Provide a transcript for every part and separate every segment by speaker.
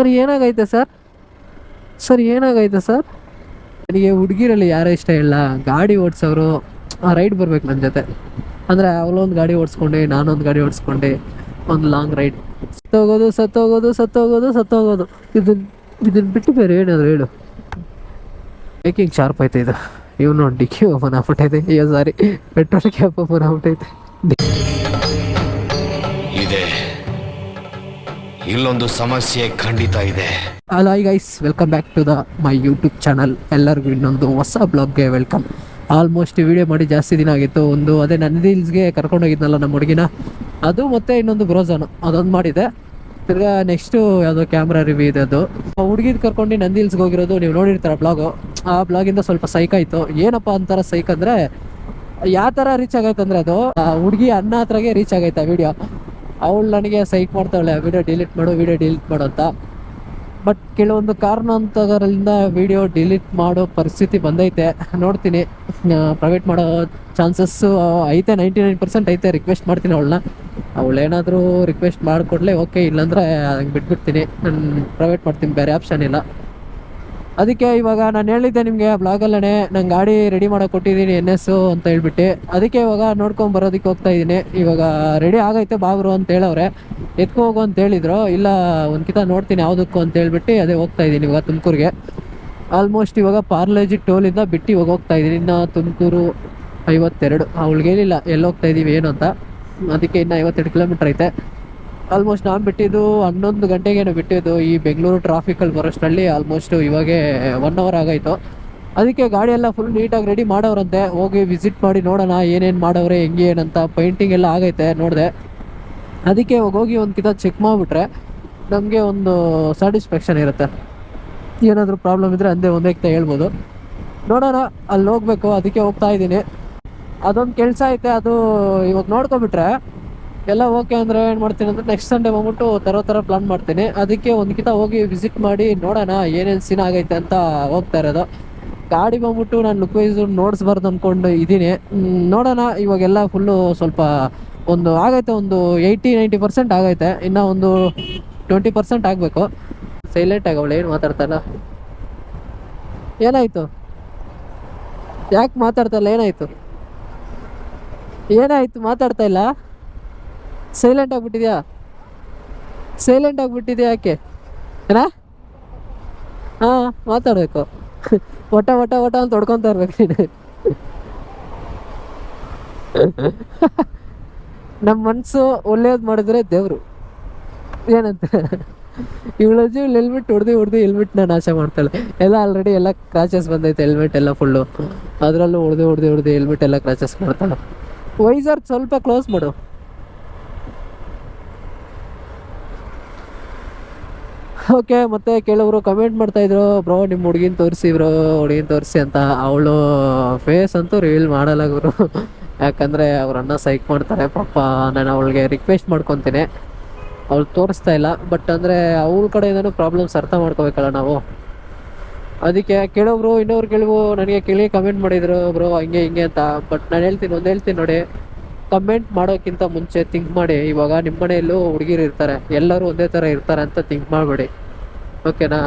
Speaker 1: Sir, ಏನಾಗೈತೆ sir? Sir, ಏನಾಗೈತೆ sir? ನನಗೆ ಹುಡುಗಿರಲ್ಲಿ ಯಾರೋ ಇಷ್ಟ ಇಲ್ಲ. ಗಾಡಿ ಓಡಿಸೋರು ರೈಡ್ ಬರ್ಬೇಕು ನನ್ನ ಜೊತೆ. ಅಂದರೆ ಅವಳೊಂದು ಗಾಡಿ ಓಡಿಸ್ಕೊಂಡೆ, ನಾನೊಂದು ಗಾಡಿ ಓಡಿಸ್ಕೊಂಡೆ, ಒಂದು ಲಾಂಗ್ ರೈಡ್ ಸತ್ತೋಗೋದು ಸತ್ತೋಗೋದು ಸತ್ತೋಗೋದು ಸತ್ತೋಗೋದು. ಇದನ್ನ ಇದನ್ನ ಬಿಟ್ಟು ಬೇರೆ ಏನಾದ್ರು ಹೇಳು. ಬೇಕಿಂಗ್ ಶಾರ್ಪ್ ಐತೆ ಇದು. ಇವನು ಡಿಕ್ಕಿ ಓಪನ್ ಆಗ್ಬಿಟ್ಟೈತೆ ಅಯ್ಯೋ ಸಾರಿ ಪೆಟ್ರೋಲ್ ಕ್ಯಾಪ್ ಓಪನ್ ಆಗ್ಬಿಟ್ಟೈತೆ
Speaker 2: ಇಲ್ಲೊಂದು ಸಮಸ್ಯೆ ಖಂಡಿತ ಇದೆ.
Speaker 1: Hi guys welcome back to the my YouTube channel ಎಲ್ಲರಿಗೂ ಇನ್ನೊಂದು ಹೊಸ ಬ್ಲಾಗ್ಗೆ ವೆಲ್ಕಮ್ ಆಲ್ಮೋಸ್ಟ್ ವಿಡಿಯೋ ಮಾಡಿ ಜಾಸ್ತಿ ದಿನ ಆಗಿತ್ತು. ಒಂದು, ಅದೇ ನನ್ನ ರೀಲ್ಸ್ಗೆ ಕರ್ಕೊಂಡೋಗಿದ್ನಲ್ಲ ನಮ್ಮ ಹುಡುಗಿನ. ಅದು ಮತ್ತೆ ಇನ್ನೊಂದು ಬ್ರೋಸನು ಅದೊಂದು ಮಾಡಿದೆ. ತಿರ್ಗಾ ನೆಕ್ಸ್ಟು ಯಾವುದೋ ಕ್ಯಾಮ್ರಾ ರಿವ್ಯೂ ಇದೆ ಅದು. ಹುಡುಗಿದ್ ಕರ್ಕೊಂಡು ನಂದಿಲ್ಸ್ಗೆ ಹೋಗಿರೋದು. ನೀವು ನೋಡಿರ್ತಾರೆ ಬ್ಲಾಗು ಆ ಬ್ಲಾಗಿಂದ ಸ್ವಲ್ಪ ಸೈಕ್ ಆಯಿತು. ಏನಪ್ಪ ಅಂತಾರ ಸೈಕ್ ಅಂದರೆ, ಯಾವ ಥರ ರೀಚ್ ಆಗೈತೆ ಅಂದರೆ ಅದು ಹುಡುಗಿ ಅನ್ನ ಹತ್ರಗೆ ರೀಚ್ ಆಗೈತೆ ವಿಡಿಯೋ ಅವಳು ನನಗೆ ಸೈಕ್ ಆ ವಿಡಿಯೋ ಡಿಲೀಟ್ ಮಾಡು ವಿಡಿಯೋ ಡಿಲೀಟ್ ಮಾಡು ಅಂತ. ಬಟ್ ಕೆಲವೊಂದು ಕಾರಣಾಂತರಗಳಿಂದ ವಿಡಿಯೋ ಡಿಲೀಟ್ ಮಾಡೋ ಪರಿಸ್ಥಿತಿ ಬಂದೈತೆ. ನೋಡ್ತೀನಿ. ಪ್ರೈವೇಟ್ ಮಾಡೋ ಚಾನ್ಸಸ್ಸು ಐತೆ ನೈಂಟಿ ನೈನ್ ಪರ್ಸೆಂಟ್ ಐತೆ ರಿಕ್ವೆಸ್ಟ್ ಮಾಡ್ತೀನಿ ಅವಳನ್ನ. ಅವಳೇನಾದರೂ ರಿಕ್ವೆಸ್ಟ್ ಮಾಡಿಕೊಡ್ಲೆ ಓಕೆ ಇಲ್ಲಾಂದರೆ ಹಂಗೆ ಬಿಟ್ಬಿಡ್ತೀನಿ. ನಾನು ಪ್ರೈವೇಟ್ ಮಾಡ್ತೀನಿ, ಬೇರೆ ಆಪ್ಷನ್ ಇಲ್ಲ. ಅದಕ್ಕೆ ಇವಾಗ ನಾನು ಹೇಳಿದ್ದೆ ನಿಮಗೆ ಬ್ಲಾಗಲ್ಲೇ ನಂಗೆ ಗಾಡಿ ರೆಡಿ ಮಾಡೋಕೆ ಕೊಟ್ಟಿದ್ದೀನಿ ಎನ್ ಎಸ್ಸು ಅಂತ ಹೇಳ್ಬಿಟ್ಟು. ಅದಕ್ಕೆ ಇವಾಗ ನೋಡ್ಕೊಂಡು ಬರೋದಕ್ಕೆ ಹೋಗ್ತಾ ಇದ್ದೀನಿ. ಇವಾಗ ರೆಡಿ ಆಗೈತೆ ಬಾಗ್ರು ಅಂತ ಹೇಳವ್ರೆ. ಎತ್ಕೊ ಹೋಗು ಅಂತ ಹೇಳಿದ್ರು. ಇಲ್ಲ ಒಂದು ಕಿತ ನೋಡ್ತೀನಿ ಯಾವುದಕ್ಕೂ ಅಂತ ಹೇಳ್ಬಿಟ್ಟು ಅದೇ ಹೋಗ್ತಾ ಇದ್ದೀನಿ ಇವಾಗ ತುಮಕೂರಿಗೆ. ಆಲ್ಮೋಸ್ಟ್ ಇವಾಗ ಪಾರ್ಲೇಜಿ ಟೋಲಿಂದ ಬಿಟ್ಟು ಇವಾಗ ಹೋಗ್ತಾ ಇದ್ದೀನಿ. ಇನ್ನು ತುಮಕೂರು ಐವತ್ತೆರಡು. ಅವಳಿಗೆ ಹೇಳಿಲ್ಲ ಎಲ್ಲಿ ಹೋಗ್ತಾ ಇದ್ದೀವಿ ಏನು ಅಂತ. ಅದಕ್ಕೆ ಇನ್ನು ಐವತ್ತೆರಡು ಕಿಲೋಮೀಟ್ರ್ ಐತೆ. ಆಲ್ಮೋಸ್ಟ್ ನಾನು ಬಿಟ್ಟಿದ್ದು ಹನ್ನೊಂದು ಗಂಟೆಗೇನು ಬಿಟ್ಟಿದ್ದು ಈ ಬೆಂಗಳೂರು ಟ್ರಾಫಿಕಲ್ಲಿ ಬರೋಷ್ಟರಲ್ಲಿ ಆಲ್ಮೋಸ್ಟ್ ಇವಾಗೆ ಒನ್ ಅವರ್ ಆಗಾಯಿತು. ಅದಕ್ಕೆ ಗಾಡಿ ಎಲ್ಲ ಫುಲ್ ನೀಟಾಗಿ ರೆಡಿ ಮಾಡೋರಂತೆ. ಹೋಗಿ ವಿಸಿಟ್ ಮಾಡಿ ನೋಡೋಣ ಏನೇನು ಮಾಡವ್ರೆ, ಹೆಂಗೆ ಏನಂತ ಪೈಂಟಿಂಗ್ ಎಲ್ಲ ಆಗೈತೆ ನೋಡಿದೆ. ಅದಕ್ಕೆ ಹೋಗಿ ಒಂದು ಕಿತ ಚೆಕ್ ಮಾಡಿಬಿಟ್ರೆ ನಮಗೆ ಒಂದು ಸ್ಯಾಟಿಸ್ಫ್ಯಾಕ್ಷನ್ ಇರುತ್ತೆ. ಏನಾದರೂ ಪ್ರಾಬ್ಲಮ್ ಇದ್ದರೆ ಅಂದೇ ಒಂದೇ ಕಿತ ಹೇಳ್ಬೋದು. ನೋಡೋಣ, ಅಲ್ಲಿ ಹೋಗಬೇಕು, ಅದಕ್ಕೆ ಹೋಗ್ತಾ ಇದ್ದೀನಿ. ಅದೊಂದು ಕೆಲಸ ಐತೆ, ಅದು ಇವಾಗ ನೋಡ್ಕೊಬಿಟ್ರೆ ಎಲ್ಲ ಓಕೆ ಅಂದ್ರೆ ಏನು ಮಾಡ್ತೀನಿ ಅಂದ್ರೆ ನೆಕ್ಸ್ಟ್ ಸಂಡೇ ಬಂದ್ಬಿಟ್ಟು ತರೋ ಥರ ಪ್ಲಾನ್ ಮಾಡ್ತೀನಿ. ಅದಕ್ಕೆ ಒಂದ್ಕಿತ ಹೋಗಿ ವಿಸಿಟ್ ಮಾಡಿ ನೋಡೋಣ ಏನೇನು ಸೀನ್ ಆಗೈತೆ ಅಂತ ಹೋಗ್ತಾ ಇರೋದು. ಗಾಡಿ ಬಂದ್ಬಿಟ್ಟು ನಾನು ಲುಕ್ ವೈಸ್ ನೋಡಿಸ್ಬಾರ್ದು ಅಂದ್ಕೊಂಡು ಇದ್ದೀನಿ. ನೋಡೋಣ. ಇವಾಗೆಲ್ಲ ಫುಲ್ಲು ಸ್ವಲ್ಪ ಒಂದು ಆಗೈತೆ, ಒಂದು ಏಯ್ಟಿ ನೈಂಟಿ ಪರ್ಸೆಂಟ್ ಆಗೈತೆ. ಇನ್ನೂ ಒಂದು ಟ್ವೆಂಟಿ ಪರ್ಸೆಂಟ್ ಆಗಬೇಕು. ಸೈಲೆಂಟ್ ಆಗವಳು ಏನು ಮಾತಾಡ್ತಾಯಿಲ್ಲ ಏನಾಯಿತು? ಯಾಕೆ ಮಾತಾಡ್ತಾಯಿಲ್ಲ ಏನಾಯಿತು? ಏನಾಯಿತು? ಮಾತಾಡ್ತಾ ಇಲ್ಲ? ಸೈಲೆಂಟ್ ಆಗ್ಬಿಟ್ಟಿದ್ಯಾ? ಸೈಲೆಂಟ್ ಆಗ್ಬಿಟ್ಟಿದ್ಯಾ ಯಾಕೆ? ಏನಾ? ಹಾಂ, ಮಾತಾಡಬೇಕು. ಒಟ್ಟ ಒಟ ಒಟ ಅಂತ ಹೊಡ್ಕೊತಾ ಇರ್ಬೇಕು ನೀನು. ನಮ್ಮ ಮನಸ್ಸು ಒಳ್ಳೇದು ಮಾಡಿದ್ರೆ ದೇವರು. ಏನಂತ? ಇವಳ ಜೀವ ಹೆಲ್ಮೆಟ್ ಹೊಡೆದು ಹೊಡೆದು ಹೆಲ್ಮೆಟ್ನ ನಾಶ ಮಾಡ್ತಾಳೆ. ಎಲ್ಲ ಆಲ್ರೆಡಿ ಎಲ್ಲ ಕ್ರಾಚಸ್ ಬಂದೈತೆ ಹೆಲ್ಮೆಟ್ ಎಲ್ಲ ಫುಲ್ಲು ಅದರಲ್ಲೂ ಹೊಡೆದು ಹೊಡೆದು ಹೊಡೆದು ಹೆಲ್ಮೆಟ್ ಎಲ್ಲ ಕ್ರಾಚಸ್ ಮಾಡ್ತಾಳೆ. ವೈಸರ್ ಸ್ವಲ್ಪ ಕ್ಲೋಸ್ ಮಾಡು. ಓಕೆ, ಮತ್ತೆ ಕೆಲವರು ಕಮೆಂಟ್ ಮಾಡ್ತಾ ಇದ್ರು ಬ್ರೋ ನಿಮ್ಮ ಹುಡುಗಿನ ತೋರಿಸಿ, ಬ್ರೋ, ಹುಡುಗಿನ ತೋರಿಸಿ ಅಂತ. ಅವಳು ಫೇಸ್ ಅಂತೂ ರಿವೀಲ್ ಮಾಡಲ್ಲ ಗುರು. ಯಾಕಂದರೆ ಅಣ್ಣ ಸೈಕ್ ಮಾಡ್ತಾರೆ, ಪಾಪ. ನಾನು ಅವಳಿಗೆ ರಿಕ್ವೆಸ್ಟ್ ಮಾಡ್ಕೊತೀನಿ. ಅವಳು ತೋರಿಸ್ತಾ ಇಲ್ಲ. ಬಟ್ ಅಂದರೆ ಅವ್ಳ ಕಡೆಯಿಂದನೂ ಪ್ರಾಬ್ಲಮ್ಸ್ ಅರ್ಥ ಮಾಡ್ಕೋಬೇಕಲ್ಲ ನಾವು. ಅದಕ್ಕೆ ಕೆಲವರು ಇನ್ನೊಬ್ರು ಕೆಲವು ನನಗೆ ಕೇಳಿ ಕಮೆಂಟ್ ಮಾಡಿದ್ರು. ಬ್ರೋ, ಹಂಗೆ, ಹಿಂಗೆ ಅಂತ. ಬಟ್ ನಾನು ಹೇಳ್ತೀನಿ, ಒಂದು ಹೇಳ್ತೀನಿ ನೋಡಿ. ಕಮೆಂಟ್ ಮಾಡೋಕ್ಕಿಂತ ಮುಂಚೆ ಥಿಂಕ್ ಮಾಡಿ. ಇವಾಗ ನಿಮ್ಮ ಮನೆಯಲ್ಲೂ ಹುಡುಗಿರು ಇರ್ತಾರೆ. ಎಲ್ಲರೂ ಒಂದೇ ಥರ ಇರ್ತಾರೆ ಅಂತ ಥಿಂಕ್ ಮಾಡಬೇಡಿ. ಓಕೆನಾ?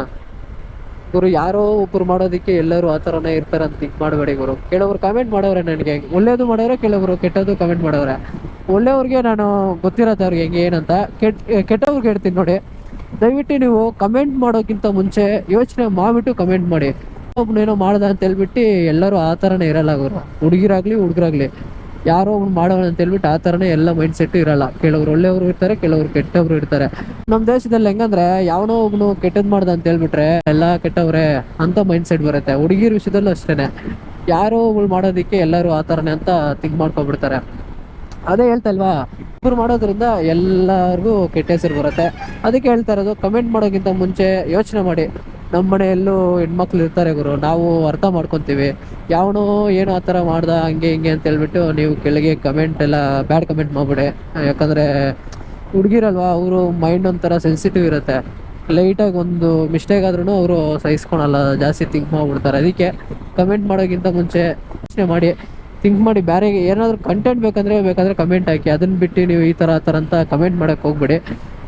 Speaker 1: ಗುರು, ಯಾರೋ ಒಬ್ರು ಮಾಡೋದಕ್ಕೆ ಎಲ್ಲರೂ ಆ ಥರನೇ ಇರ್ತಾರೆ ಅಂತ ಥಿಂಕ್ ಮಾಡಬೇಡಿ ಗುರು. ಕೆಲವರು ಕಮೆಂಟ್ ಮಾಡೋರೆ ನನಗೆ. ಒಳ್ಳೇದು ಮಾಡೋರೆ, ಕೆಲವರು ಕೆಟ್ಟದ್ದು ಕಮೆಂಟ್ ಮಾಡೋರೆ. ಒಳ್ಳೆಯವ್ರಿಗೆ ನಾನು ಗೊತ್ತಿರತ್ತೆ ಅವ್ರಿಗೆ ಹೆಂಗೆ, ಏನಂತ ಕೆಟ್ಟ ಕೆಟ್ಟವ್ರಿಗೆ ಹೇಳ್ತೀನಿ ನೋಡಿ. ದಯವಿಟ್ಟು ನೀವು ಕಮೆಂಟ್ ಮಾಡೋಕ್ಕಿಂತ ಮುಂಚೆ ಯೋಚನೆ ಮಾಡಿಬಿಟ್ಟು ಕಮೆಂಟ್ ಮಾಡಿ. ಒಬ್ಬನೇನೋ ಮಾಡ್ದ ಅಂತ ಹೇಳ್ಬಿಟ್ಟು ಎಲ್ಲರೂ ಆ ಥರನೇ ಇರಲ್ಲ ಗುರು. ಹುಡುಗಿರಾಗ್ಲಿ, ಹುಡುಗರಾಗ್ಲಿ. ಯಾರೋ ಅವ್ನು ಮಾಡೋಣ ಅಂತ ಹೇಳ್ಬಿಟ್ಟು ಆ ಥರನೇ ಎಲ್ಲ ಮೈಂಡ್ ಸೆಟ್ ಇರಲ್ಲ. ಕೆಲವರು ಒಳ್ಳೆಯವರು ಇರ್ತಾರೆ, ಕೆಲವರು ಕೆಟ್ಟವರು ಇರ್ತಾರೆ. ನಮ್ಮ ದೇಶದಲ್ಲಿ ಹೆಂಗಂದ್ರೆ ಯಾವನೋ ಒಬ್ನು ಕೆಟ್ಟದ್ ಮಾಡ್ದ ಅಂತ ಹೇಳ್ಬಿಟ್ರೆ ಎಲ್ಲ ಕೆಟ್ಟವ್ರೆ ಅಂತ ಮೈಂಡ್ ಸೆಟ್ ಬರುತ್ತೆ. ಹುಡುಗಿರ ವಿಷಯದಲ್ಲೂ ಅಷ್ಟೇನೆ. ಯಾರೋ ಒಬ್ಳು ಮಾಡೋದಕ್ಕೆ ಎಲ್ಲರೂ ಆ ಥರನೇ ಅಂತ ಥಿಂಕ್ ಮಾಡ್ಕೊಬಿಡ್ತಾರೆ ಅದೇ ಹೇಳ್ತಾ ಇಲ್ವಾ? ಇಬ್ರು ಮಾಡೋದ್ರಿಂದ ಎಲ್ಲರಿಗೂ ಕೆಟ್ಟ ಹೆಸರು ಬರುತ್ತೆ. ಅದಕ್ಕೆ ಹೇಳ್ತಾ ಇರೋದು ಕಮೆಂಟ್ ಮಾಡೋಕ್ಕಿಂತ ಮುಂಚೆ ಯೋಚನೆ ಮಾಡಿ. ನಮ್ಮ ಮನೆಯಲ್ಲೂ ಹೆಣ್ಮಕ್ಳು ಇರ್ತಾರೆ ಗುರು. ನಾವು ಅರ್ಥ ಮಾಡ್ಕೊತೀವಿ. ಯಾವನು ಏನು ಆ ಥರ ಮಾಡ್ದ, ಹಂಗೆ ಹಿಂಗೆ ಅಂತ ಹೇಳ್ಬಿಟ್ಟು ನೀವು ಕೆಳಗೆ ಕಮೆಂಟ್ ಎಲ್ಲ ಬ್ಯಾಡ್ ಕಮೆಂಟ್ ಮಾಡ್ಬಿಡಿ. ಯಾಕಂದರೆ ಹುಡುಗಿರಲ್ವಾ, ಅವರು ಮೈಂಡ್ ಒಂಥರ ಸೆನ್ಸಿಟಿವ್ ಇರುತ್ತೆ. ಲೈಟಾಗಿ ಒಂದು ಮಿಸ್ಟೇಕ್ ಆದ್ರೂ ಅವರು ಸಹಿಸ್ಕೊಳಲ್ಲ, ಜಾಸ್ತಿ ಥಿಂಕ್ ಮಾಡ್ಬಿಡ್ತಾರೆ. ಅದಕ್ಕೆ ಕಮೆಂಟ್ ಮಾಡೋಕ್ಕಿಂತ ಮುಂಚೆ ಯೋಚನೆ ಮಾಡಿ ಥಿಂಕ್ ಮಾಡಿ. ಬೇರೆ ಏನಾದರೂ ಕಂಟೆಂಟ್ ಬೇಕಂದರೆ ಬೇಕಾದರೆ ಕಮೆಂಟ್ ಹಾಕಿ. ಅದನ್ನ ಬಿಟ್ಟು ನೀವು ಈ ಥರ ಆ ಥರ ಅಂತ ಕಮೆಂಟ್ ಮಾಡೋಕ್ಕೆ ಹೋಗ್ಬೇಡಿ.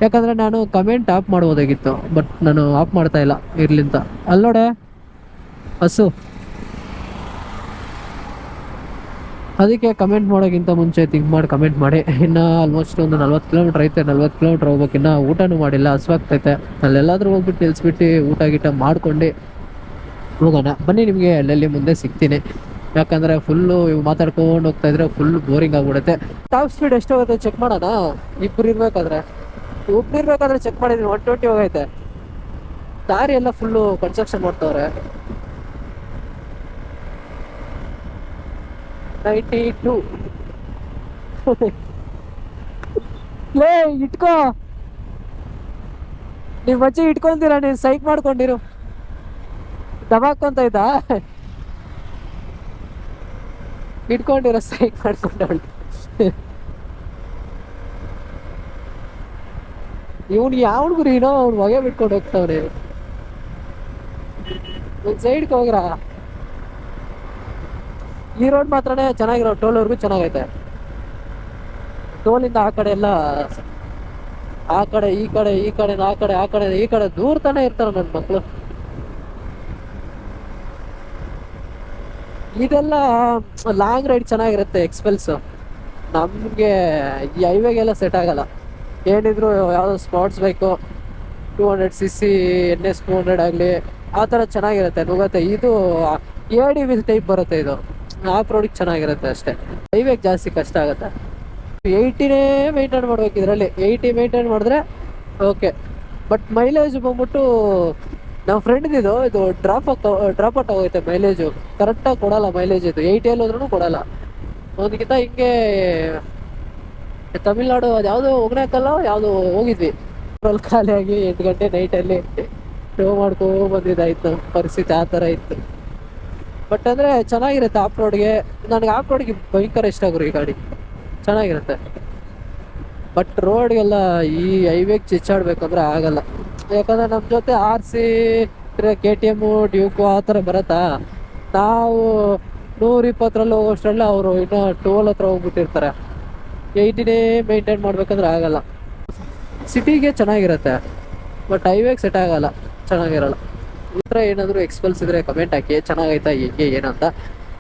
Speaker 1: ಯಾಕಂದರೆ ನಾನು ಕಮೆಂಟ್ ಆಫ್ ಮಾಡ್ಬೋದಾಗಿತ್ತು ಬಟ್ ನಾನು ಆಫ್ ಮಾಡ್ತಾ ಇಲ್ಲ ಇರ್ಲಿಂತ ಅಲ್ಲಿ ಹಸು. ಅದಕ್ಕೆ ಕಮೆಂಟ್ ಮಾಡೋಕ್ಕಿಂತ ಮುಂಚೆ ಥಿಂಕ್ ಮಾಡಿ ಕಮೆಂಟ್ ಮಾಡಿ. ಇನ್ನು ಆಲ್ಮೋಸ್ಟ್ ಒಂದು ನಲ್ವತ್ತು ಕಿಲೋಮೀಟ್ರ್ ಐತೆ, ನಲ್ವತ್ತು ಕಿಲೋಮೀಟ್ರ್ ಹೋಗ್ಬೇಕಿನ್ನ ಊಟನೂ ಮಾಡಿಲ್ಲ, ಹಸುವಾಗ್ತೈತೆ. ಅಲ್ಲೆಲ್ಲಾದರೂ ಹೋಗ್ಬಿಟ್ಟು ನಿಲ್ಸ್ಬಿಟ್ಟು ಊಟ ಗೀಟ ಮಾಡ್ಕೊಂಡು ಹೋಗೋಣ. ಬನ್ನಿ ನಿಮಗೆ ಅಲ್ಲಲ್ಲಿ ಮುಂದೆ ಸಿಗ್ತೀನಿ. ಯಾಕಂದರೆ ಫುಲ್ಲು ಇವು ಮಾತಾಡ್ಕೊಂಡು ಹೋಗ್ತಾ ಇದ್ರೆ ಫುಲ್ ಬೋರಿಂಗ್ ಆಗ್ಬಿಡುತ್ತೆ. ಟಾಪ್ ಸ್ಪೀಡ್ ಎಷ್ಟು ಹೋಗುತ್ತೆ ಚೆಕ್ ಮಾಡೋಣ? ಇಬ್ಬರು ಇರ್ಬೇಕಾದ್ರೆ? ಇರ್ಬೇಕಾದ್ರೆ ಚೆಕ್ ಮಾಡಿದೀನಿ ಒನ್ ಟ್ವೆಂಟಿ ಹೋಗೈತೆ. ದಾರಿ ಎಲ್ಲ ಫುಲ್ಲು ಕನ್ಸ್ಟ್ರಕ್ಷನ್ ಮಾಡ್ತವ್ರೆ. ನೈಂಟಿ ಟೂ ಲೇ, ಇಟ್ಕೋ. ನೀವು ಮಚ್ಚಿ ಇಟ್ಕೊಂತೀರಾ ನೀವು ಸೈಕ್ ಮಾಡ್ಕೊಂಡಿರು. ದಬಾಕೊಂತ ಇದ್ದ. ಇಟ್ಕೊಂಡಿರೋ ಸೈಕ್ ಮಾಡ್ಕೊಂಡವಳು. ಇವನು ಯಾವ ಹುಡುಗರು ಏನೋ ಅವ್ನು ಹೊಗೆ ಬಿಟ್ಕೊಂಡು ಹೋಗ್ತಾವ್ರೆ ಒಂದು ಸೈಡ್ಗೆ ಹೋಗ್ರ? ಈ ರೋಡ್ ಮಾತ್ರನೇ ಚೆನ್ನಾಗಿರೋ ಟೋಲ್ವರೆಗೂ ಚೆನ್ನಾಗೈತೆ. ಟೋಲಿಂದ ಆ ಕಡೆ ಎಲ್ಲ, ಆ ಕಡೆ, ಈ ಕಡೆ ಈ ಕಡೆ, ಆ ಕಡೆ ಆ ಕಡೆ, ಈ ಕಡೆ ದೂರ ತಾನೇ ಇರ್ತಾರೆ ನನ್ನ ಮಕ್ಕಳು ಇದೆಲ್ಲ ಲಾಂಗ್ ರೈಡ್ ಚೆನ್ನಾಗಿರುತ್ತೆ ಎಕ್ಸ್ಪೆಲ್ಸ್ ನಮಗೆ ಈ ಹೈವೇಗೆಲ್ಲ ಸೆಟ್ ಆಗಲ್ಲ. ಏನಿದ್ರು ಯಾವುದೋ sports bike two hundred C C N S two hundred ಆಗಲಿ, ಆ ಥರ ಚೆನ್ನಾಗಿರುತ್ತೆ ನುಗತ್ತೆ ಇದು ಎ ಡಿ ವಿಲ್ ಟೈಪ್ ಬರುತ್ತೆ ಇದು. ಆ ಪ್ರಾಡಕ್ಟ್ ಚೆನ್ನಾಗಿರುತ್ತೆ ಅಷ್ಟೇ. ಹೈವೇಗೆ ಜಾಸ್ತಿ ಕಷ್ಟ ಆಗುತ್ತೆ. ಏಯ್ಟಿನೇ ಮೇಂಟೈನ್ ಮಾಡ್ಬೇಕು ಇದರಲ್ಲಿ. ಏಯ್ಟಿ ಮೇಂಟೈನ್ ಮಾಡಿದ್ರೆ ಓಕೆ ಬಟ್ ಮೈಲೇಜ್ ಬಂದ್ಬಿಟ್ಟು ನಮ್ಮ ಫ್ರೆಂಡ್ದಿದು ಇದು ಡ್ರಾಪ್ ಡ್ರಾಪ್ ಔಟ್ ಆಗೋಯ್ತೆ ಮೈಲೇಜು ಕರೆಕ್ಟಾಗಿ ಕೊಡಲ್ಲ ಮೈಲೇಜ್ ಇದು. ಏಯ್ಟಿಯಲ್ಲಿ ಹೋದ್ರೂ ಕೊಡಲ್ಲ. ಒಂದಕ್ಕಿಂತ ಹಿಂಗೆ ತಮಿಳ್ನಾಡು ಅದು ಯಾವುದೋ ಒಗ್ನಾಕಲ್ಲ ಯಾವುದು ಹೋಗಿದ್ವಿ. ಖಾಲಿ ಆಗಿ ಎಂಟು ಗಂಟೆ ನೈಟಲ್ಲಿ ಶೋ ಮಾಡ್ಕೋ ಬಂದಿದ್ದಾಯ್ತು. ಪರಿಸ್ಥಿತಿ ಆ ಥರ ಇತ್ತು. ಬಟ್ ಅಂದರೆ ಚೆನ್ನಾಗಿರುತ್ತೆ ಆಫ್ ರೋಡ್ಗೆ ನನಗೆ ಆಫ್ ರೋಡ್ಗೆ ಭಯಂಕರ ಇಷ್ಟ ಗುರು ಈ ಗಾಡಿ. ಚೆನ್ನಾಗಿರುತ್ತೆ. ಬಟ್ ರೋಡ್ಗೆಲ್ಲ ಈ ಹೈವೇಗೆ ಚಿಚ್ಚಾಡ್ಬೇಕಂದ್ರೆ ಆಗಲ್ಲ. ಯಾಕಂದ್ರೆ ನಮ್ಮ ಜೊತೆ R C K T M Duke ಆ ಥರ ಬರುತ್ತಾ? ನಾವು ನೂರ ಇಪ್ಪತ್ತರಲ್ಲಿ ಹೋಗೋಷ್ಟರಲ್ಲಿ ಅವರು ಇನ್ನೂ ಟೋಲ್ ಹತ್ರ ಹೋಗ್ಬಿಟ್ಟಿರ್ತಾರೆ. ಏಯ್ಟಿನೇ ಮೇಂಟೈನ್ ಮಾಡ್ಬೇಕಂದ್ರೆ ಆಗಲ್ಲ. ಸಿಟಿಗೆ ಚೆನ್ನಾಗಿರುತ್ತೆ ಬಟ್ ಹೈವೇಗೆ ಸೆಟ್ ಆಗಲ್ಲ, ಚೆನ್ನಾಗಿರಲ್ಲ. ಈ ಏನಾದರೂ ಎಕ್ಸ್ಪಲ್ಸ್ ಇದ್ರೆ ಕಮೆಂಟ್ ಹಾಕಿ, ಚೆನ್ನಾಗೈತಾ ಹೇಗೆ ಏನಂತ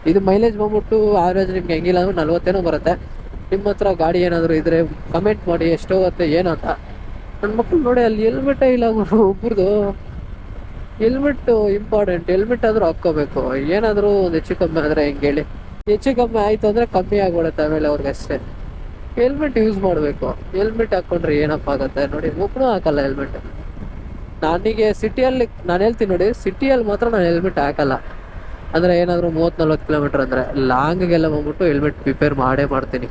Speaker 1: ಇದು ಮೈಲೇಜ್ ಬಂದ್ಬಿಟ್ಟು ಆವ್ರೇಜ್ ನಿಮ್ಗೆ ಹೆಂಗಿಲ್ಲ ಅಂದ್ರೆ ನಲ್ವತ್ತೇನೋ ಬರುತ್ತೆ. ನಿಮ್ಮ ಹತ್ರ ಗಾಡಿ ಏನಾದರೂ ಇದ್ರೆ ಕಮೆಂಟ್ ಮಾಡಿ, ಎಷ್ಟು ಹೋಗುತ್ತೆ ಏನಂತ ನನ್ನ ಮಕ್ಕಳು ನೋಡಿ, ಅಲ್ಲಿ ಹೆಲ್ಮೆಟೇ ಇಲ್ಲ ಒಬ್ರದ್ದು ಹೆಲ್ಮೆಟ್ ಇಂಪಾರ್ಟೆಂಟ್ ಹೆಲ್ಮೆಟ್ ಆದರೂ ಹಾಕ್ಕೋಬೇಕು. ಏನಾದರೂ ಒಂದು ಹೆಚ್ಚು ಕಮ್ಮಿ ಆದರೆ ಹೆಂಗೆ ಹೇಳಿ. ಹೆಚ್ಚು ಕಮ್ಮಿ ಆಯಿತು ಅಂದರೆ ಕಮ್ಮಿ ಆಗಿಬಿಡುತ್ತೆ ಆಮೇಲೆ ಅವ್ರಿಗೆ ಅಷ್ಟೇ ಹೆಲ್ಮೆಟ್ ಯೂಸ್ ಮಾಡಬೇಕು. ಹೆಲ್ಮೆಟ್ ಹಾಕೊಂಡ್ರೆ ಏನಪ್ಪ ಆಗುತ್ತೆ ನೋಡಿ ಮುಕ್ಕೂ ಹಾಕಲ್ಲ ಹೆಲ್ಮೆಟ್ ನನಗೆ ಸಿಟಿಯಲ್ಲಿ ನಾನು ಹೇಳ್ತೀನಿ ನೋಡಿ ಸಿಟಿಯಲ್ಲಿ ಮಾತ್ರ ನಾನು ಹೆಲ್ಮೆಟ್ ಹಾಕಲ್ಲ. ಅಂದರೆ ಏನಾದರೂ ಮೂವತ್ತು ನಲ್ವತ್ತು ಕಿಲೋಮೀಟ್ರ್ ಅಂದರೆ ಲಾಂಗಿಗೆಲ್ಲ ಬಂದ್ಬಿಟ್ಟು ಹೆಲ್ಮೆಟ್ ಪ್ರಿಪೇರ್ ಮಾಡೇ ಮಾಡ್ತೀನಿ.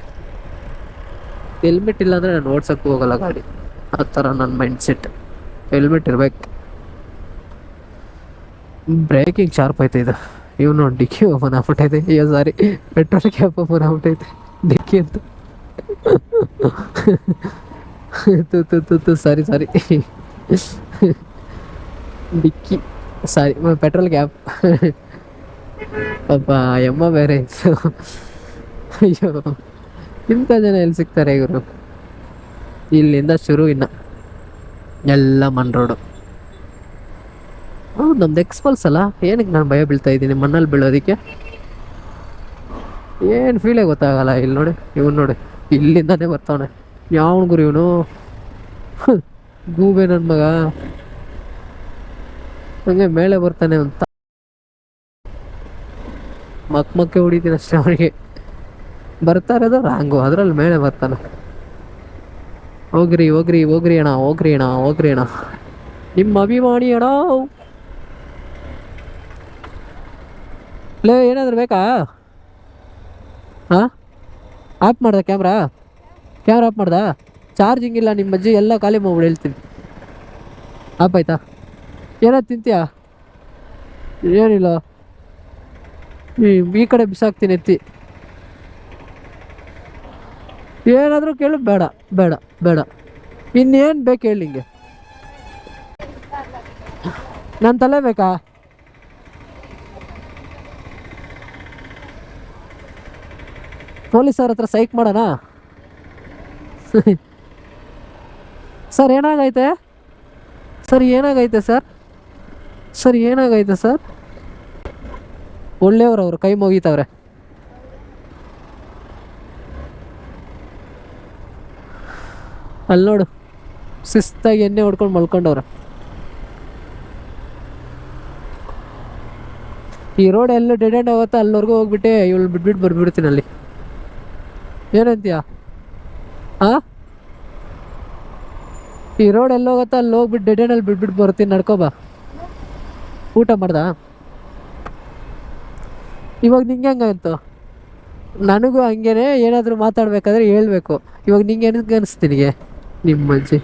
Speaker 1: ಹೆಲ್ಮೆಟ್ ಇಲ್ಲ ಅಂದರೆ ನಾನು ಓಡ್ಸೋಕ್ಕೂ ಹೋಗಲ್ಲ ಗಾಡಿ. ಆ ಥರ ನನ್ನ ಮೈಂಡ್ ಸೆಟ್ ಹೆಲ್ಮೆಟ್ ಇರ್ಬೇಕು. ಬ್ರೇಕಿಂಗ್ ಶಾರ್ಪ್ ಐತೆ ಇದು. ಇವನು ಡಿಕ್ಕಿ ಓಪನ್ ಆಗ್ಬಿಟ್ಟೈತೆ. ಅಯ್ಯೋ ಸಾರಿ ಪೆಟ್ರೋಲ್ ಕ್ಯಾಪ್ ಓಪನ್ ಆಗ್ಬಿಟ್ಟೈತೆ. ಡಿಕ್ಕಿ ಅಂತ. ಸಾರಿ ಸಾರಿ ಡಿಕ್ಕಿ ಸಾರಿ ಪೆಟ್ರೋಲ್ ಕ್ಯಾಪ್ ಪಾಪ ಎಮ್ಮ ಬೇರೆ ಅಯ್ಯೋ, ಇಂಥ ಜನ ಎಲ್ಲಿ ಸಿಗ್ತಾರೆ ಇವರು? ಇಲ್ಲಿಂದ ಶುರು ಇನ್ನ. ಎಲ್ಲ ಮಣ್ ರೋಡು ಹ್ಞೂ ನಮ್ದು ಎಕ್ಸ್ಪಲ್ಸ್ ಅಲ್ಲ? ಏನಕ್ಕೆ ನಾನು ಭಯ ಬೀಳ್ತಾ ಇದ್ದೀನಿ ಮಣ್ಣಲ್ಲಿ ಬೀಳೋದಕ್ಕೆ? ಏನು ಫೀಲೇ ಗೊತ್ತಾಗಲ್ಲ, ಇಲ್ಲಿ ನೋಡಿ, ಇವ್ನು ನೋಡಿ. ಇಲ್ಲಿಂದಾನೇ ಬರ್ತಾವನೆ. ಯಾವನ್ ಗುರು ಇವನು? ಗೂಬೆ ನನ್ನ ಮಗ. ಹಂಗೆ ಮೇಲೆ ಬರ್ತಾನೆ ಅಂತ. ಮಕ್ ಮಕ್ಕೆ ಹೊಡಿತೀನಿ ಅಷ್ಟೇ ಅವನಿಗೆ. ಬರ್ತಾ ಇರೋದು ರಾಂಗು, ಅದ್ರಲ್ಲಿ ಮೇಲೆ ಬರ್ತಾನೆ. ಹೋಗ್ರಿ ಹೋಗ್ರಿ ಹೋಗ್ರಿ ಅಣ್ಣ ಹೋಗ್ರಿ ಅಣ್ಣ ಹೋಗ್ರಿ ಅಣ್ಣ. ನಿಮ್ಮ ಅಭಿಮಾನಿ ಅಣ್ಣ. ಲೇ, ಏನಾದ್ರು ಬೇಕಾ? ಹಾಂ ಆಫ್ ಮಾಡ್ದ ಕ್ಯಾಮ್ರಾ? ಕ್ಯಾಮ್ರಾ ಆಫ್ ಮಾಡ್ದ? ಚಾರ್ಜಿಂಗ್ ಇಲ್ಲ ನಿಮ್ಮ ಅಜ್ಜಿ ಎಲ್ಲ ಖಾಲಿ ಮೊಬೈಲ್ ಹೇಳ್ತೀನಿ. ಆಫ್ ಆಯ್ತಾ? ಏನಾದ್ರು ತಿಂತೀಯಾ? ಏನಿಲ್ಲ. ಈ ಕಡೆ ಬಿಸಾಕ್ತೀನಿ ಎತ್ತಿ. ಏನಾದರೂ ಕೇಳು, ಬೇಡ ಬೇಡ ಬೇಡ. ಇನ್ನೇನು ಬೇಕು ಹೇಳಿ ನಿಂಗೆ. ನನ್ನ ತಲೆ ಬೇಕಾ? ಪೊಲೀಸರ ಹತ್ರ ಸೈಕ್ ಮಾಡೋಣ? ಸರ್, ಏನಾಗೈತೆ? ಸರ್ ಏನಾಗೈತೆ ಸರ್? ಸರ್, ಏನಾಗೈತೆ ಸರ್? ಒಳ್ಳೆಯವ್ರು ಅವರು, ಕೈ ಮುಗೀತವ್ರೆ. ಅಲ್ಲಿ ನೋಡು, ಶಿಸ್ತಾಗಿ ಎಣ್ಣೆ ಹೊಡ್ಕೊಂಡು ಮಲ್ಕೊಂಡವ್ರೆ. ಈ ರೋಡ್ ಎಲ್ಲ ಡೆಡ್ ಎಂಡ್ ಆಗುತ್ತೆ? ಅಲ್ಲಿವರೆಗೂ ಹೋಗ್ಬಿಟ್ಟೆ, ಇವಳು ಬಿಟ್ಬಿಟ್ಟು ಬರ್ಬಿಡ್ತೀನಿ ಅಲ್ಲಿ. ಏನಂತೀಯ? ಆ? ಈ ರೋಡ್ ಎಲ್ಲಿ ಹೋಗುತ್ತೋ ಅಲ್ಲಿ ಹೋಗ್ಬಿಟ್ಟು ಡೆಡೇನಲ್ಲಿ ಬಿಟ್ಬಿಟ್ಟು ಬರ್ತೀನಿ ನಡ್ಕೋಬಾ ಊಟ ಮಾಡ್ದ? ಇವಾಗ ನಿಂಗೆ ಹೆಂಗಾಯ್ತು ನನಗೂ ಹಂಗೇನೆ, ಏನಾದರೂ ಮಾತಾಡಬೇಕಾದ್ರೆ ಹೇಳ್ಬೇಕು. ಇವಾಗ ನಿಂಗೆ ಏನಕ್ಕೆ ಅನಿಸ್ತು ನಿನಗೆ? ನಿಮ್ಮ ಅಜ್ಜಿ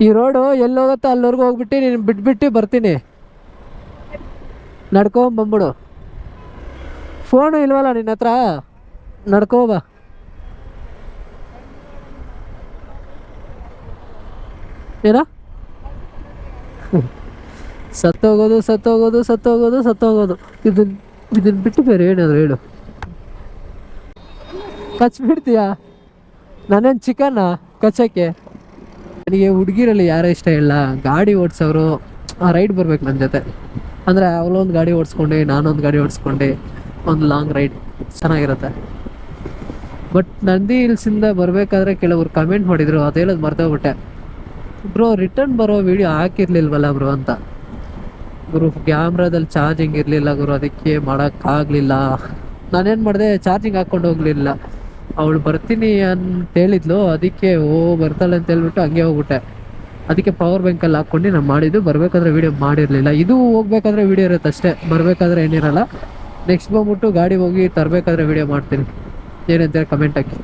Speaker 1: ಈ ರೋಡು ಎಲ್ಲಿ ಹೋಗುತ್ತೋ ಅಲ್ಲಿವರೆಗೂ ಹೋಗ್ಬಿಟ್ಟು ನೀನು ಬಿಟ್ಬಿಟ್ಟು ಬರ್ತೀನಿ. ನಡ್ಕೊಂಬಂಬಿಡು ಫೋನು ಇಲ್ವಲ್ಲ ನಿನ್ನ ಹತ್ರ? ನಡ್ಕೋಬ ಏನ? ಸತ್ತೋಗೋದು ಸತ್ತೋಗೋದು ಸತ್ತೋಗೋದು ಸತ್ತೋಗೋದು. ಇದನ್ ಇದನ್ ಬಿಟ್ಟು ಬೇರೆ ಏನಾದ್ರು ಹೇಳು. ಕಚ್ಬಿಡ್ತೀಯಾ? ನಾನೇನು ಚಿಕನ್ನ ಕಚ್ಚಕ್ಕೆ? ನನಗೆ ಹುಡುಗಿರಲ್ಲಿ ಯಾರೋ ಇಷ್ಟ ಇಲ್ಲ. ಗಾಡಿ ಓಡಿಸೋರು ರೈಡ್ ಬರ್ಬೇಕು ನನ್ನ ಜೊತೆ. ಅಂದರೆ ಅವಳೊಂದು ಗಾಡಿ ಓಡಿಸ್ಕೊಂಡೆ, ನಾನೊಂದು ಗಾಡಿ ಓಡಿಸ್ಕೊಂಡೆ. ಒಂದು ಲಾಂಗ್ ರೈಡ್. ಚೆನ್ನಾಗಿರುತ್ತೆ. ಬಟ್ ನಂದಿ ಹಿಲ್ಸಿಂದ ಬರಬೇಕಾದ್ರೆ ಕೆಲವರು ಕಮೆಂಟ್ ಮಾಡಿದರು ಅದು ಹೇಳೋದು ಮರ್ತೋಗ್ಬಿಟ್ಟೆ. ಬ್ರೋ ರಿಟರ್ನ್ ಬರೋ ವಿಡಿಯೋ ಹಾಕಿರ್ಲಿಲ್ವಲ್ಲ ಬ್ರೋ ಅಂತ. ಗುರು ಕ್ಯಾಮ್ರಾದಲ್ಲಿ ಚಾರ್ಜಿಂಗ್ ಇರಲಿಲ್ಲ ಗುರು, ಅದಕ್ಕೆ ಮಾಡೋಕ್ಕಾಗಲಿಲ್ಲ ನಾನೇನು ಮಾಡಿದೆ ಚಾರ್ಜಿಂಗ್ ಹಾಕ್ಕೊಂಡು ಹೋಗಲಿಲ್ಲ. ಅವಳು ಬರ್ತೀನಿ ಅಂತ ಹೇಳಿದ್ಲು, ಅದಕ್ಕೆ ಓ, ಬರ್ತಾಳೆ ಅಂತ ಹೇಳ್ಬಿಟ್ಟು ಹಂಗೆ ಹೋಗ್ಬಿಟ್ಟೆ. ಅದಕ್ಕೆ ಪವರ್ ಬ್ಯಾಂಕಲ್ಲಿ ಹಾಕ್ಕೊಂಡು ನಾನು ಮಾಡಿದ್ದು, ಬರಬೇಕಾದ್ರೆ ವೀಡಿಯೋ ಮಾಡಿರಲಿಲ್ಲ. ಇದು ಹೋಗ್ಬೇಕಾದ್ರೆ ವೀಡಿಯೋ ಇರುತ್ತೆ ಅಷ್ಟೇ ಬರಬೇಕಾದ್ರೆ ಏನಿರಲ್ಲ. ನೆಕ್ಸ್ಟ್ ಬಂದ್ಬಿಟ್ಟು ಗಾಡಿ ಹೋಗಿ ತರಬೇಕಾದ್ರೆ ವೀಡಿಯೋ ಮಾಡ್ತೀನಿ. ಏನಂತೇಳಿ ಕಮೆಂಟ್ ಹಾಕಿ.